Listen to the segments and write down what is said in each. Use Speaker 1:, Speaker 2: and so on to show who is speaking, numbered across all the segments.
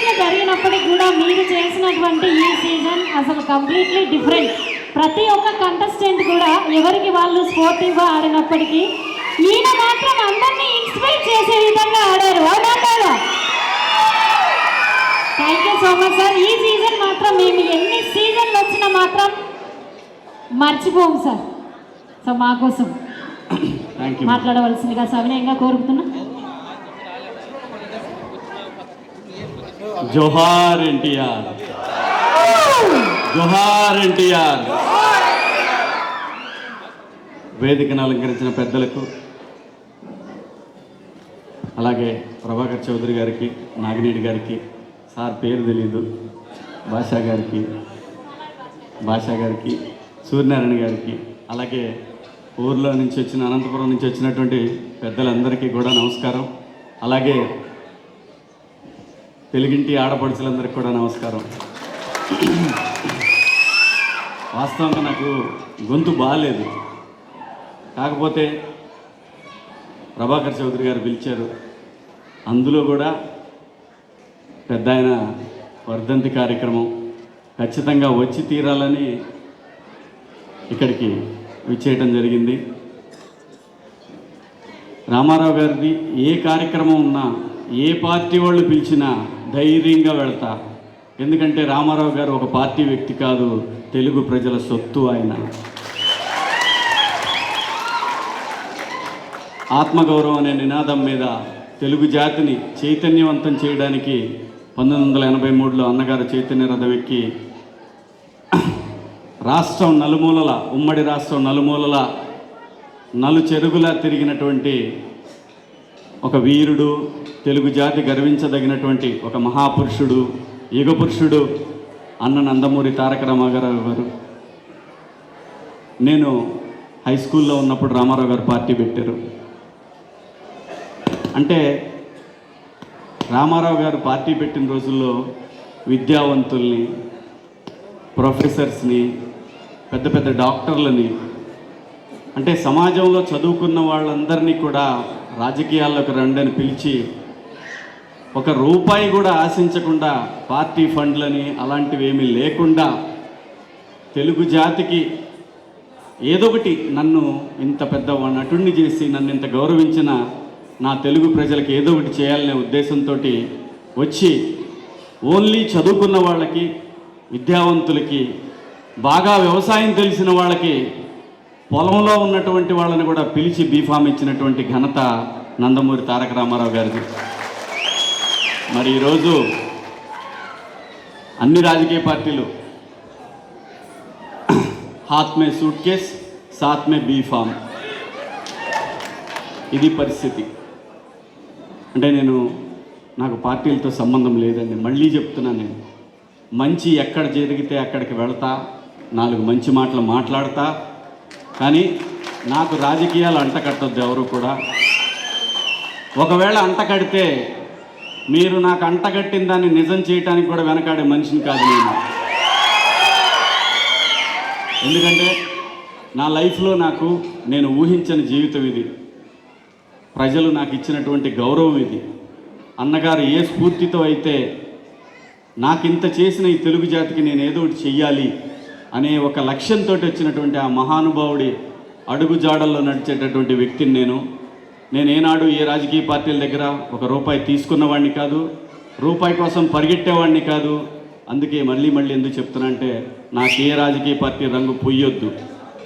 Speaker 1: సీజన్లు జరిగినప్పటికి కూడా మీరు చేసినటువంటి ఈ సీజన్ అసలు కంప్లీట్లీ డిఫరెంట్ ప్రతి ఒక్క కంటెస్టెంట్ కూడా ఎవరికి వాళ్ళు స్పోర్టివ్గా ఆడినప్పటికీ ఈయన మాత్రం అందరినీ ఇన్స్పైర్ చేసే విధంగా ఆడారు. అవునా కాదా? Thank you so much sir ఈ సీజన్ మాత్రం మేము ఎన్ని సీజన్లు వచ్చినా మాత్రం మర్చిపోము సార్ సో మా కోసం మాట్లాడవలసిందిగా సవినయంగా కోరుతున్నా
Speaker 2: జోహార్ ఎన్టీఆర్. జోహార్ ఎన్టీఆర్. వేదికను అలంకరించిన పెద్దలకు అలాగే ప్రభాకర్ చౌదరి గారికి నాగినేడి గారికి సార్ పేరు తెలీదు భాషా గారికి భాషా గారికి సూర్యనారాయణ గారికి అలాగే ఊర్లో నుంచి వచ్చిన అనంతపురం నుంచి వచ్చినటువంటి పెద్దలందరికీ కూడా నమస్కారం. అలాగే తెలుగింటి ఆడపడుచులందరికీ కూడా నమస్కారం. వాస్తవంగా నాకు గొంతు బాగాలేదు కాకపోతే ప్రభాకర్ చౌదరి గారు పిలిచారు. అందులో కూడా పెద్ద ఆయన వర్ధంతి కార్యక్రమం ఖచ్చితంగా వచ్చి తీరాలని ఇక్కడికి విచ్చేయటం జరిగింది. రామారావు గారిది ఏ కార్యక్రమం ఉన్నా ఏ పార్టీ వాళ్ళు పిలిచినా ధైర్యంగా వెళ్తా. ఎందుకంటే రామారావు గారు ఒక పార్టీ వ్యక్తి కాదు తెలుగు ప్రజల సొత్తు ఆయన. ఆత్మగౌరవం అనే నినాదం మీద తెలుగు జాతిని చైతన్యవంతం చేయడానికి పంతొమ్మిది వందల ఎనభై మూడులో అన్నగారు చైతన్య రథం ఎక్కి రాష్ట్రం నలుమూలల ఉమ్మడి రాష్ట్రం నలుమూలల నలు చెరుగులా తిరిగినటువంటి ఒక వీరుడు తెలుగు జాతి గర్వించదగినటువంటి ఒక మహాపురుషుడు యుగపురుషుడు అన్న నందమూరి తారక రామారావు గారు. నేను హై స్కూల్లో ఉన్నప్పుడు రామారావు గారు పార్టీ పెట్టారు. అంటే రామారావు గారు పార్టీ పెట్టిన రోజుల్లో విద్యావంతుల్ని ప్రొఫెసర్స్ని పెద్ద పెద్ద డాక్టర్లని అంటే సమాజంలో చదువుకున్న వాళ్ళందరినీ కూడా రాజకీయాల్లోకి రండి అని పిలిచి ఒక రూపాయి కూడా ఆశించకుండా పార్టీ ఫండ్లని అలాంటివి ఏమీ లేకుండా తెలుగు జాతికి ఏదో ఒకటి నన్ను ఇంత పెద్ద నటుడిని చేసి నన్ను ఇంత గౌరవించిన నా తెలుగు ప్రజలకు ఏదో ఒకటి చేయాలనే ఉద్దేశంతో వచ్చి ఓన్లీ చదువుకున్న వాళ్ళకి విద్యావంతులకి బాగా వ్యవసాయం తెలిసిన వాళ్ళకి పొలంలో ఉన్నటువంటి వాళ్ళని కూడా పిలిచి బీఫామ్ ఇచ్చినటువంటి ఘనత నందమూరి తారక రామారావు గారిది. మరి ఈరోజు అన్ని రాజకీయ పార్టీలు హాత్మే సూట్ కేస్ సాత్మే బీఫామ్. ఇది పరిస్థితి. అంటే నేను నాకు పార్టీలతో సంబంధం లేదండి. మళ్ళీ చెప్తున్నాను నేను. మంచి ఎక్కడ జరిగితే అక్కడికి వెళతా నాలుగు మంచి మాటలు మాట్లాడతా కానీ నాకు రాజకీయాలు అంటకట్టద్దు ఎవరు కూడా. ఒకవేళ అంటకడితే మీరు నాకు అంటగట్టిన దాన్ని నిజం చేయటానికి కూడా వెనకాడే మనిషిని కాదు నేను. ఎందుకంటే నా లైఫ్లో నాకు నేను ఊహించని జీవితం ఇది. ప్రజలు నాకు ఇచ్చినటువంటి గౌరవం ఇది. అన్నగారు ఏ స్ఫూర్తితో అయితే నాకింత చేసిన ఈ తెలుగు జాతికి నేను ఏదో ఒకటి చెయ్యాలి అనే ఒక లక్ష్యంతో వచ్చినటువంటి ఆ మహానుభావుడి అడుగు జాడల్లో నడిచేటటువంటి వ్యక్తిని నేను. నేను ఏనాడు ఏ రాజకీయ పార్టీల దగ్గర ఒక రూపాయి తీసుకున్నవాడిని కాదు రూపాయి కోసం పరిగెట్టేవాడిని కాదు. అందుకే మళ్ళీ మళ్ళీ ఎందుకు చెప్తున్నా అంటే నాకు ఏ రాజకీయ పార్టీ రంగు పొయ్యొద్దు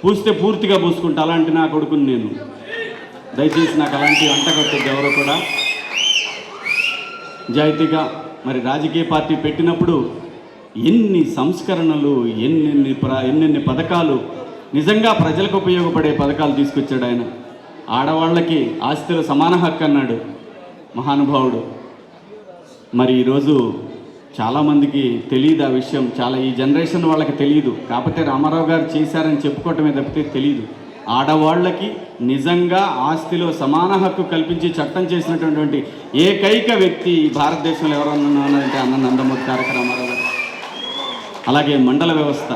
Speaker 2: పూస్తే పూర్తిగా పూసుకుంటా అలాంటి నా కొడుకుని నేను. దయచేసి నాకు అలాంటి అంటగట్టద్దు ఎవరో కూడా. జాయితీగా మరి రాజకీయ పార్టీ పెట్టినప్పుడు ఎన్ని సంస్కరణలు ఎన్నెన్ని ప్ర ఎన్నెన్ని పథకాలు నిజంగా ప్రజలకు ఉపయోగపడే పథకాలు తీసుకొచ్చాడు ఆయన. ఆడవాళ్ళకి ఆస్తుల సమాన హక్కు అన్నాడు మహానుభావుడు. మరి ఈరోజు చాలామందికి తెలియదు ఆ విషయం. చాలా ఈ జనరేషన్ వాళ్ళకి తెలియదు కాకపోతే రామారావు గారు చేశారని చెప్పుకోవటమే తప్పితే తెలియదు ఆడవాళ్ళకి నిజంగా ఆస్తిలో సమాన హక్కు కల్పించి చట్టం చేసినటువంటి ఏకైక వ్యక్తి భారతదేశంలో ఎవరన్నా ఉన్నారంటే అన్న నందమూరి తారక రామారావు గారు. అలాగే మండల వ్యవస్థ.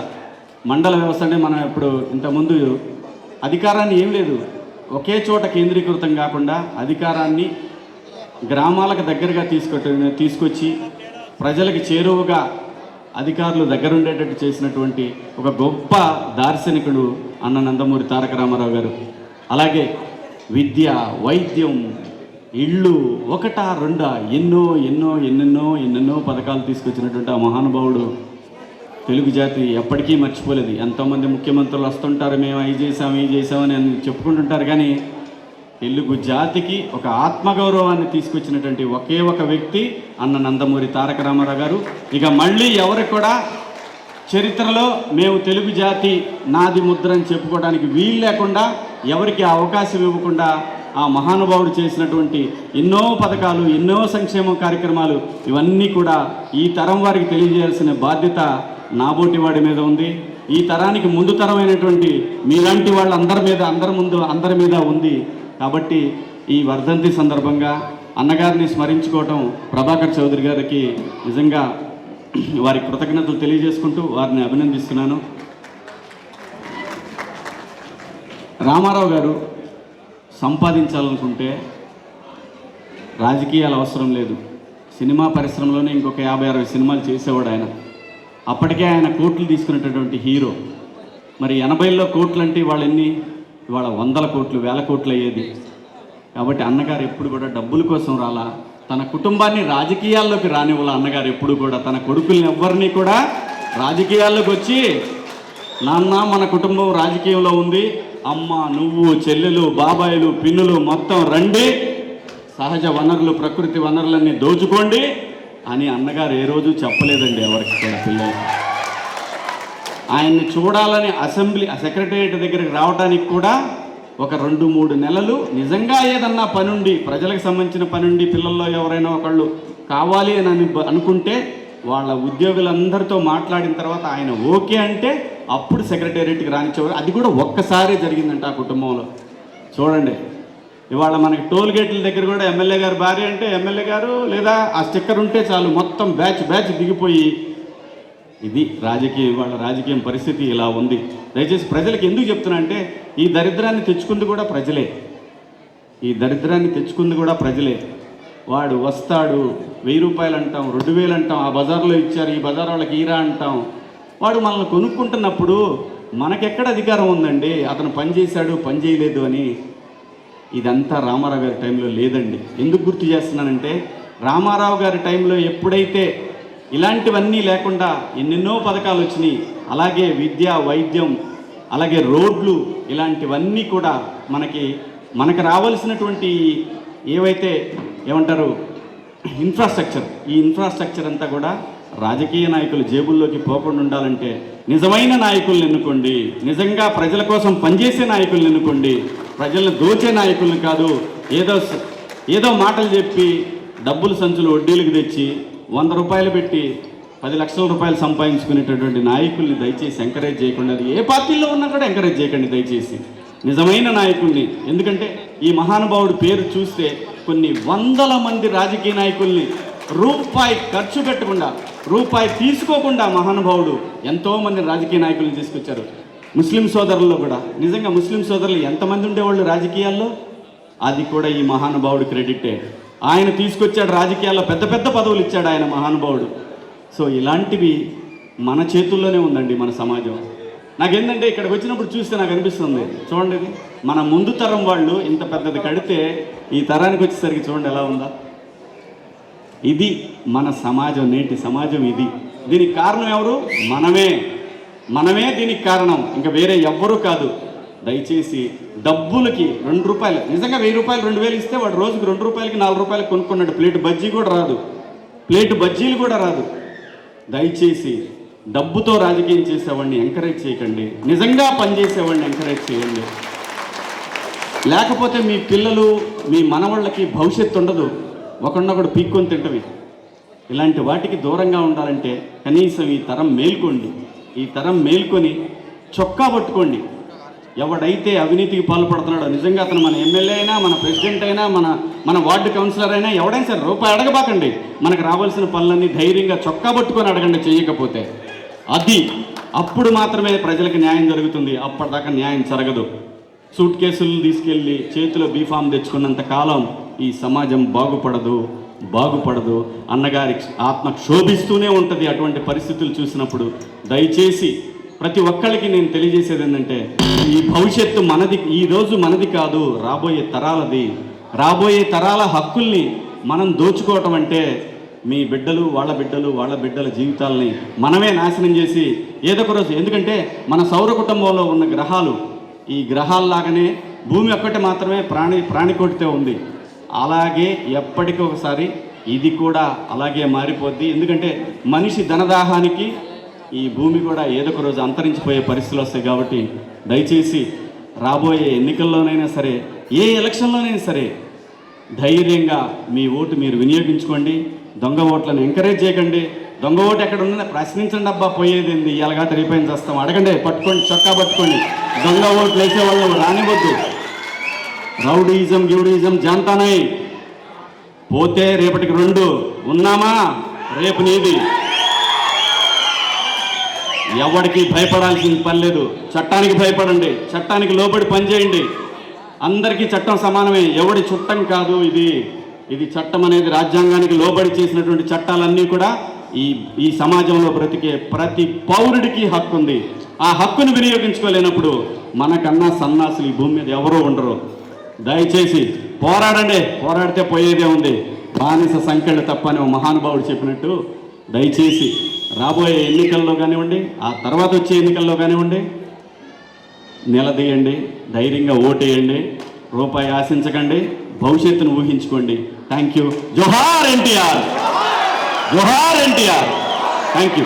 Speaker 2: మండల వ్యవస్థ అంటే మనం ఇప్పుడు ఇంతకుముందు అధికారాన్ని ఏం లేదు. ఒకే చోట కేంద్రీకృతం కాకుండా అధికారాన్ని గ్రామాలకు దగ్గరగా తీసుకొ తీసుకొచ్చి ప్రజలకు చేరువగా అధికారులు దగ్గరుండేటట్టు చేసినటువంటి ఒక గొప్ప దార్శనికుడు అన్న నందమూరి తారక రామారావు గారు. అలాగే విద్య వైద్యం ఇళ్ళు ఒకటా రెండా ఎన్నో ఎన్నో ఎన్నెన్నో ఎన్నెన్నో పథకాలు తీసుకొచ్చినటువంటి ఆ మహానుభావుడు తెలుగు జాతి ఎప్పటికీ మర్చిపోలేదు. ఎంతోమంది ముఖ్యమంత్రులు వస్తుంటారు మేము అవి చేసాం ఇవి చేసామని అని చెప్పుకుంటుంటారు. కానీ తెలుగు జాతికి ఒక ఆత్మగౌరవాన్ని తీసుకొచ్చినటువంటి ఒకే ఒక వ్యక్తి అన్న నందమూరి తారక రామారావు గారు. ఇక మళ్ళీ ఎవరికి కూడా చరిత్రలో మేము తెలుగు జాతి నాది ముద్ర అని చెప్పుకోవడానికి వీలు లేకుండా ఎవరికి అవకాశం ఇవ్వకుండా ఆ మహానుభావుడు చేసినటువంటి ఎన్నో పథకాలు ఎన్నో సంక్షేమ కార్యక్రమాలు ఇవన్నీ కూడా ఈ తరం వారికి తెలియజేయాల్సిన బాధ్యత నాబోటి వాడి మీద ఉంది. ఈ తరానికి ముందు తరమైనటువంటి మీలాంటి వాళ్ళందరి మీద అందరి ముందు అందరి మీద ఉంది. కాబట్టి ఈ వర్ధంతి సందర్భంగా అన్నగారిని స్మరించుకోవటం ప్రభాకర్ చౌదరి గారికి నిజంగా వారి కృతజ్ఞతలు తెలియజేసుకుంటూ వారిని అభినందిస్తున్నాను. రామారావు గారు సంపాదించాలనుకుంటే రాజకీయాలు అవసరం లేదు. సినిమా పరిశ్రమలోనే ఇంకొక యాభై అరవై సినిమాలు చేసేవాడు ఆయన. అప్పటికే ఆయన కోట్లు తీసుకునేటటువంటి హీరో. మరి ఎనభైలో కోట్లు అంటే ఇవాళ ఎన్ని? ఇవాళ వందల కోట్లు వేల కోట్లు అయ్యేది. కాబట్టి అన్నగారు ఎప్పుడు కూడా డబ్బుల కోసం రాలా. తన కుటుంబాన్ని రాజకీయాల్లోకి రానివ్వాల అన్నగారు ఎప్పుడు కూడా? తన కొడుకుల్ని ఎవ్వరిని కూడా రాజకీయాల్లోకి వచ్చి నాన్న మన కుటుంబం రాజకీయంలో ఉంది. అమ్మ నువ్వు చెల్లెలు బాబాయిలు పిన్నులు మొత్తం రండి. సహజ వనరులు ప్రకృతి వనరులన్నీ దోచుకోండి. అని అన్నగారు ఏ రోజు చెప్పలేదండి ఎవరికి కూడా పిల్లలు. ఆయన్ని చూడాలని అసెంబ్లీ సెక్రటేరియట్ దగ్గరికి రావడానికి కూడా ఒక రెండు మూడు నెలలు నిజంగా ఏదన్నా పనుండి ప్రజలకు సంబంధించిన పనుండి పిల్లల్లో ఎవరైనా ఒకళ్ళు కావాలి అని అని అనుకుంటే వాళ్ళ ఉద్యోగులందరితో మాట్లాడిన తర్వాత ఆయన ఓకే అంటే అప్పుడు సెక్రటేరియట్కి రానిచ్చేవారు. అది కూడా ఒక్కసారే జరిగిందంట ఆ కుటుంబంలో. చూడండి. ఇవాళ మనకి టోల్ గేట్ల దగ్గర కూడా ఎమ్మెల్యే గారు భార్య అంటే ఎమ్మెల్యే గారు లేదా ఆ స్టిక్కర్ ఉంటే చాలు మొత్తం బ్యాచ్ బ్యాచ్ దిగిపోయి ఇది రాజకీయం వాళ్ళ రాజకీయం పరిస్థితి ఇలా ఉంది. దయచేసి ప్రజలకు ఎందుకు చెప్తున్నా అంటే ఈ దరిద్రాన్ని తెచ్చుకుంది కూడా ప్రజలే. ఈ దరిద్రాన్ని తెచ్చుకుంది కూడా ప్రజలే. వాడు వస్తాడు వెయ్యి రూపాయలు అంటాం రెండు వేలు అంటాం ఆ బజార్లో ఇచ్చారు ఈ బజార్ వాళ్ళకి ఈరా అంటాం. వాడు మనల్ని కొనుక్కుంటున్నప్పుడు మనకెక్కడ అధికారం ఉందండి? అతను పని చేశాడు పని చేయలేదు అని ఇదంతా రామారావు గారి టైంలో లేదండి. ఎందుకు గుర్తు చేస్తున్నానంటే రామారావు గారి టైంలో ఎప్పుడైతే ఇలాంటివన్నీ లేకుండా ఎన్నెన్నో పథకాలు వచ్చినాయి అలాగే విద్య వైద్యం అలాగే రోడ్లు ఇలాంటివన్నీ కూడా మనకి మనకు రావాల్సినటువంటి ఏవైతే ఏమంటారు ఇన్ఫ్రాస్ట్రక్చర్ ఈ ఇన్ఫ్రాస్ట్రక్చర్ అంతా కూడా రాజకీయ నాయకులు జేబుల్లోకి పోకుండా ఉండాలంటే నిజమైన నాయకులను ఎన్నుకోండి నిజంగా ప్రజల కోసం పనిచేసే నాయకులను ఎన్నుకోండి ప్రజలను దోచే నాయకుల్ని కాదు ఏదో ఏదో మాటలు చెప్పి డబ్బులు సంచులు వడ్డీలకు తెచ్చి వంద రూపాయలు పెట్టి పది లక్షల రూపాయలు సంపాదించుకునేటటువంటి నాయకుల్ని దయచేసి ఎంకరేజ్ చేయకుండా. అది ఏ పార్టీలో ఉన్నా కూడా ఎంకరేజ్ చేయకండి దయచేసి. నిజమైన నాయకుల్ని. ఎందుకంటే ఈ మహానుభావుడి పేరు చూస్తే కొన్ని వందల మంది రాజకీయ నాయకుల్ని రూపాయి ఖర్చు పెట్టకుండా రూపాయి తీసుకోకుండా మహానుభావుడు ఎంతోమంది రాజకీయ నాయకుల్ని తీసుకొచ్చారు. ముస్లిం సోదరుల్లో కూడా. నిజంగా ముస్లిం సోదరులు ఎంతమంది ఉండేవాళ్ళు రాజకీయాల్లో? అది కూడా ఈ మహానుభావుడు క్రెడిటే. ఆయన తీసుకొచ్చాడు రాజకీయాల్లో పెద్ద పెద్ద పదవులు ఇచ్చాడు ఆయన మహానుభావుడు. సో ఇలాంటివి మన చేతుల్లోనే ఉందండి మన సమాజం. నాకేంటంటే ఇక్కడికి వచ్చినప్పుడు చూస్తే నాకు అనిపిస్తుంది. చూడండి మన ముందు తరం వాళ్ళు ఇంత పెద్దది కడితే ఈ తరానికి వచ్చేసరికి చూడండి ఎలా ఉందా? ఇది మన సమాజం నేటి సమాజం ఇది. దీనికి కారణం ఎవరు? మనమే. మనమే దీనికి కారణం. ఇంకా వేరే ఎవ్వరూ కాదు. దయచేసి డబ్బులకి రెండు రూపాయలు నిజంగా వెయ్యి రూపాయలు రెండు వేలు ఇస్తే వాడు రోజుకి రెండు రూపాయలకి నాలుగు రూపాయలు కొనుక్కున్నాడు. ప్లేట్ బజ్జీ కూడా రాదు. ప్లేట్ బజ్జీలు కూడా రాదు. దయచేసి డబ్బుతో రాజకీయం చేసేవాడిని ఎంకరేజ్ చేయకండి. నిజంగా పనిచేసేవాడిని ఎంకరేజ్ చేయండి. లేకపోతే మీ పిల్లలు మీ మనవాళ్ళకి భవిష్యత్తు ఉండదు. ఒకడినొకడు పీక్కొని తింటవి. ఇలాంటి వాటికి దూరంగా ఉండాలంటే కనీసం ఈ తరం మేల్కోండి. ఈ తరం మేల్కొని చొక్కా పట్టుకోండి. ఎవడైతే అవినీతికి పాల్పడుతున్నాడో నిజంగా అతను మన ఎమ్మెల్యే అయినా మన ప్రెసిడెంట్ అయినా మన మన వార్డు కౌన్సిలర్ అయినా ఎవడైనా సరే రూపాయి అడగబాకండి. మనకు రావాల్సిన పనులన్నీ ధైర్యంగా చొక్కా పట్టుకొని అడగండి చేయకపోతే. అది అప్పుడు మాత్రమే ప్రజలకు న్యాయం జరుగుతుంది. అప్పటిదాకా న్యాయం జరగదు. సూట్ కేసులు తీసుకెళ్ళి చేతిలో బీఫామ్ తెచ్చుకున్నంత కాలం ఈ సమాజం బాగుపడదు బాగుపడదు. అన్నగారి ఆత్మ క్షోభిస్తూనే ఉంటుంది అటువంటి పరిస్థితులు చూసినప్పుడు. దయచేసి ప్రతి ఒక్కరికి నేను తెలియజేసేది ఏంటంటే ఈ భవిష్యత్తు మనది ఈ రోజు మనది కాదు రాబోయే తరాలది. రాబోయే తరాల హక్కుల్ని మనం దోచుకోవటం అంటే మీ బిడ్డలు వాళ్ళ బిడ్డలు వాళ్ళ బిడ్డల జీవితాలని మనమే నాశనం చేసి ఏదో ఒక రోజు ఎందుకంటే మన సౌర కుటుంబంలో ఉన్న గ్రహాలు ఈ గ్రహాల్లాగానే భూమి ఒక్కటి మాత్రమే ప్రాణి ప్రాణికోటితో ఉంది. అలాగే ఎప్పటికొకసారి ఇది కూడా అలాగే మారిపోద్ది. ఎందుకంటే మనిషి ధనదాహానికి ఈ భూమి కూడా ఏదో ఒక రోజు అంతరించిపోయే పరిస్థితులు వస్తాయి కాబట్టి దయచేసి రాబోయే ఎన్నికల్లోనైనా సరే ఏ ఎలక్షన్లోనైనా సరే ధైర్యంగా మీ ఓటు మీరు వినియోగించుకోండి దొంగ ఓట్లను ఎంకరేజ్ చేయకండి దొంగ ఓటు ఎక్కడ ఉందని ప్రశ్నించండి అబ్బా పోయేది ఏంది? ఇలాగా తిరిగిపోయింది వస్తాం అడగండి పట్టుకోండి చొక్కా పట్టుకోండి. దొంగ ఓట్లు వేసే వాళ్ళు రానివద్దు రౌడీజం గ్యూడిజం జాంతానై పోతే రేపటికి రెండు. ఉన్నామా? రేపు నీది. ఎవరికి భయపడాల్సిన పని లేదు. చట్టానికి భయపడండి. చట్టానికి లోబడి పనిచేయండి. అందరికీ చట్టం సమానమే. ఎవడి చుట్టం కాదు ఇది. ఇది చట్టం అనేది రాజ్యాంగానికి లోబడి చేసినటువంటి చట్టాలన్నీ కూడా ఈ ఈ సమాజంలో బ్రతికే ప్రతి పౌరుడికి హక్కు ఉంది. ఆ హక్కును వినియోగించుకోలేనప్పుడు మనకన్నా సన్నాసులు ఈ భూమి మీద ఎవరూ ఉండరు. దయచేసి పోరాడండి. పోరాడితే పోయేదే ఉంది. బానిస సంఖ్యలు తప్పని ఓ మహానుభావుడు చెప్పినట్టు దయచేసి రాబోయే ఎన్నికల్లో కానివ్వండి ఆ తర్వాత వచ్చే ఎన్నికల్లో కానివ్వండి నిలదీయండి ధైర్యంగా ఓటేయండి రూపాయి ఆశించకండి భవిష్యత్తును ఊహించుకోండి. థ్యాంక్ యూ జోహార్ ఎన్టీఆర్. జోహార్ ఎన్టీఆర్. Thank you